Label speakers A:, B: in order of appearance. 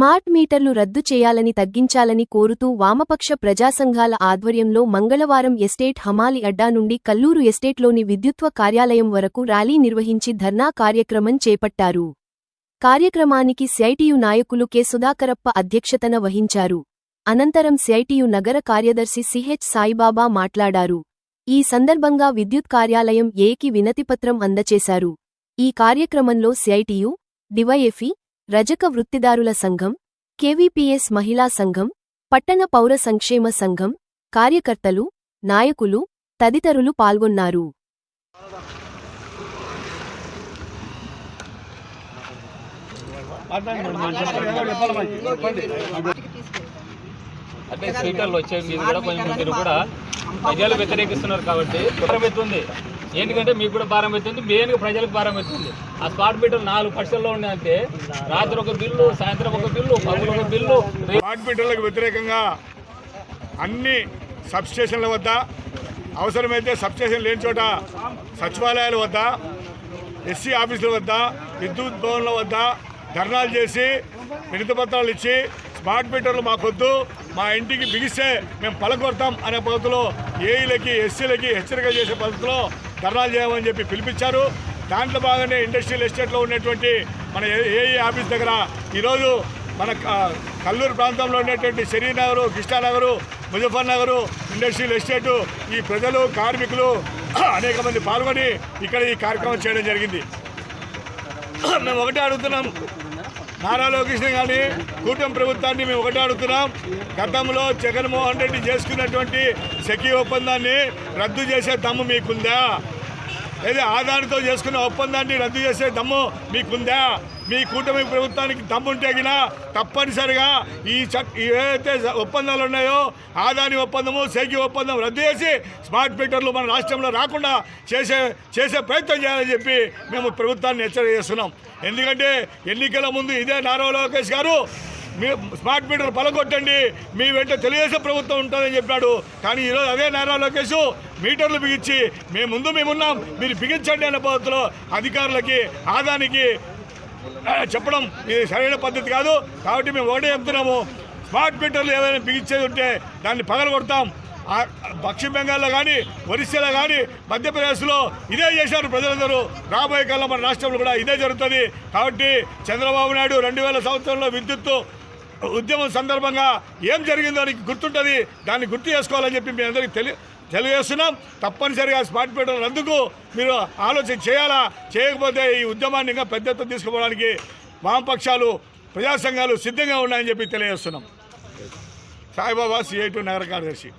A: Smart మీటర్లు రద్దు చేయాలని తగ్గించాలని కోరుతూ వామపక్ష ప్రజాసంఘాల ఆధ్వర్యంలో మంగళవారం ఎస్టేట్ హమాలి అడ్డా నుండి కల్లూరు ఎస్టేట్లోని విద్యుత్వ కార్యాలయం వరకు ర్యాలీ నిర్వహించి ధర్నా కార్యక్రమం చేపట్టారు. కార్యక్రమానికి సిఐటియు నాయకులు కె. సుధాకరప్ప అధ్యక్షతన వహించారు. అనంతరం సిఐటియు నగర కార్యదర్శి సిహెచ్ సాయిబాబా మాట్లాడారు. ఈ సందర్భంగా విద్యుత్ కార్యాలయం ఏకి వినతిపత్రం అందచేశారు. ఈ కార్యక్రమంలో సిఐటియు డివైఎఫ్ఈ రజక వృత్తిదారుల సంఘం కెవిపిఎస్ మహిళా సంఘం పట్టణ పౌర సంక్షేమ సంఘం కార్యకర్తలు నాయకులు తదితరులు పాల్గొన్నారు.
B: అంటే స్పీకర్లు వచ్చే మీరు కూడా కొంచెం మీరు కూడా ప్రజలు వ్యతిరేకిస్తున్నారు కాబట్టి భారం ఎందుకంటే మీకు కూడా భారం ఎత్తుంది మెయిన్గా ప్రజలకు భారం ఎత్తుంది ఆ స్మార్ట్ మీటర్ నాలుగు పక్షల్లో ఉన్నాయంటే రాత్రి ఒక బిల్లు సాయంత్రం ఒక బిల్లు పగులు ఒక బిల్లు స్పాట్
C: స్మార్ట్ మీటర్లకు వ్యతిరేకంగా అన్ని సబ్స్టేషన్ల వద్ద అవసరమైతే సబ్స్టేషన్ లేని చోట సచివాలయాల వద్ద ఎస్సీ ఆఫీసుల వద్ద విద్యుత్ భవన్ల వద్ద ధర్నాలు చేసి వినతి పత్రాలు ఇచ్చి స్మార్ట్ మీటర్లు మాకొద్దు మా ఇంటికి బిగిస్తే మేము పలకొడతాం అనే పద్ధతిలో ఏఈలకి ఎస్సీలకి హెచ్చరిక చేసే పద్ధతిలో ధర్నాలు చేయమని చెప్పి పిలిపించారు. దాంట్లో భాగంగా ఇండస్ట్రియల్ ఎస్టేట్లో ఉన్నటువంటి మన ఏఈ ఆఫీస్ దగ్గర ఈరోజు మన కల్లూరు ప్రాంతంలో ఉండేటువంటి శరీనగరు కృష్ణానగరు ముజఫర్ నగరు ఇండస్ట్రియల్ ఎస్టేటు ఈ ప్రజలు కార్మికులు అనేక మంది పాల్గొని ఇక్కడ ఈ కార్యక్రమం చేయడం జరిగింది. మేము ఒకటే అడుగుతున్నాం. నారా లోకేష్ కానీ కూటమి ప్రభుత్వాన్ని మేము ఒకటే అడుగుతున్నాం. గతంలో జగన్మోహన్ రెడ్డి చేసుకున్నటువంటి సఖీ ఒప్పందాన్ని రద్దు చేసే దమ్ము మీకుందా? లేదా ఆధార్తో చేసుకున్న ఒప్పందాన్ని రద్దు చేసే దమ్ము మీకుందా? మీ కూటమి ప్రభుత్వానికి దమ్ముంటేగినా తప్పనిసరిగా ఈ చట్ ఏవైతే ఒప్పందాలు ఉన్నాయో ఆదాని ఒప్పందము సేకి ఒప్పందం రద్దు చేసి స్మార్ట్ మీటర్లు మన రాష్ట్రంలో రాకుండా చేసే చేసే ప్రయత్నం చేయాలని చెప్పి మేము ప్రభుత్వాన్ని హెచ్చరిక చేస్తున్నాం. ఎందుకంటే ఎన్నికల ముందు ఇదే నారా లోకేష్ గారు మీ స్మార్ట్ మీటర్ పలగొట్టండి మీ వెంట తెలుగుదేశం ప్రభుత్వం ఉంటుందని చెప్పాడు. కానీ ఈరోజు అదే నారా లోకేష్ మీటర్లు బిగించి మేము ముందు మేమున్నాం మీరు బిగించండి అనే పద్ధతిలో అధికారులకి ఆదానికి చెప్పడం ఇది సరైన పద్ధతి కాదు. కాబట్టి మేము ఒకటే చెప్తున్నాము. స్మార్ట్ మీటర్లు ఏదైనా బిగించేది ఉంటే దాన్ని పగలగొడతాం. పశ్చిమ బెంగాల్లో కానీ ఒరిస్సాలో కానీ మధ్యప్రదేశ్లో ఇదే చేశారు ప్రజలందరూ. రాబోయే కాలం మన రాష్ట్రంలో కూడా ఇదే జరుగుతుంది. కాబట్టి చంద్రబాబు నాయుడు రెండు వేల సంవత్సరంలో విద్యుత్తు ఉద్యమం సందర్భంగా ఏం జరిగిందో నీకు గుర్తుంటుంది? దాన్ని గుర్తు చేసుకోవాలని చెప్పి మీ అందరికీ తెలియ తెలియజేస్తున్నాం. తప్పనిసరిగా స్మార్ట్ మీటర్లు అందుకు మీరు ఆలోచన చేయాలా? చేయకపోతే ఈ ఉద్యమాన్ని ఇంకా పెద్ద ఎత్తున తీసుకుపోవడానికి వామపక్షాలు ప్రజా సంఘాలు సిద్ధంగా ఉన్నాయని చెప్పి తెలియజేస్తున్నాం. సాయిబాబా సిఐటు నగర కార్యదర్శి.